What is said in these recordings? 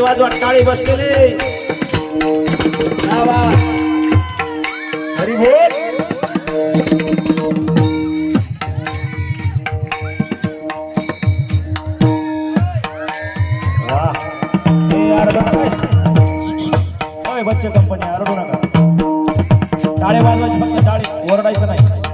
वाजवा टाळी बसलेले आवाज. हरी बोल वाह. ए, आरडू नका. ओय, बच्चे कंपनी आरडू नका टाळे वाजवायची फक्त टाळे ओरडायचं नाही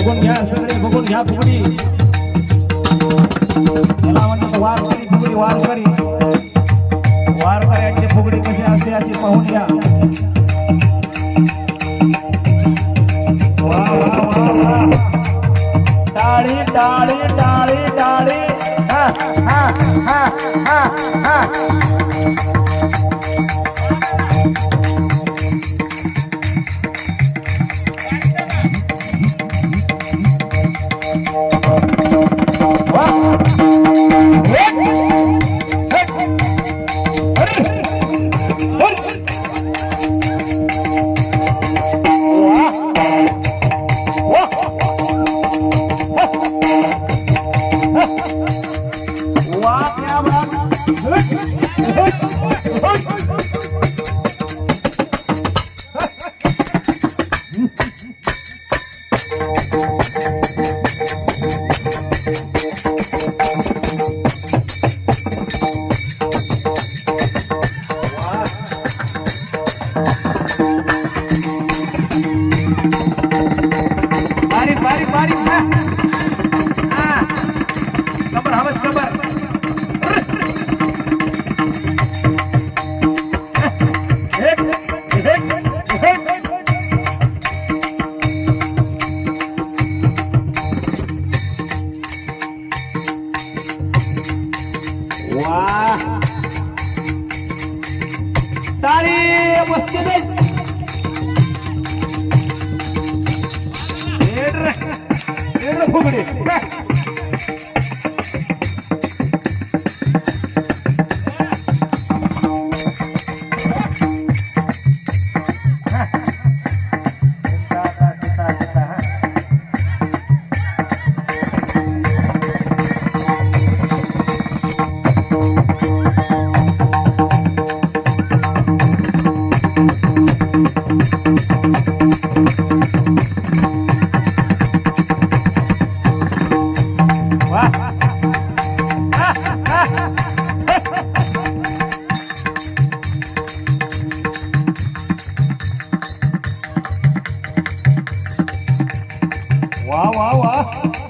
बघून घ्या सगळे बघून घ्या फुगडी मला म्हणतात वारकरी फुगडी वारकरी वारकऱ्यांची फुगडी कशी असते अशी पाहून घ्या. टाळी टाळी टाळी टाळी हा हा हा हा हा. Oi, oi, oi, oi. टाळी वस्तू दे फुगडी. वा वा वा.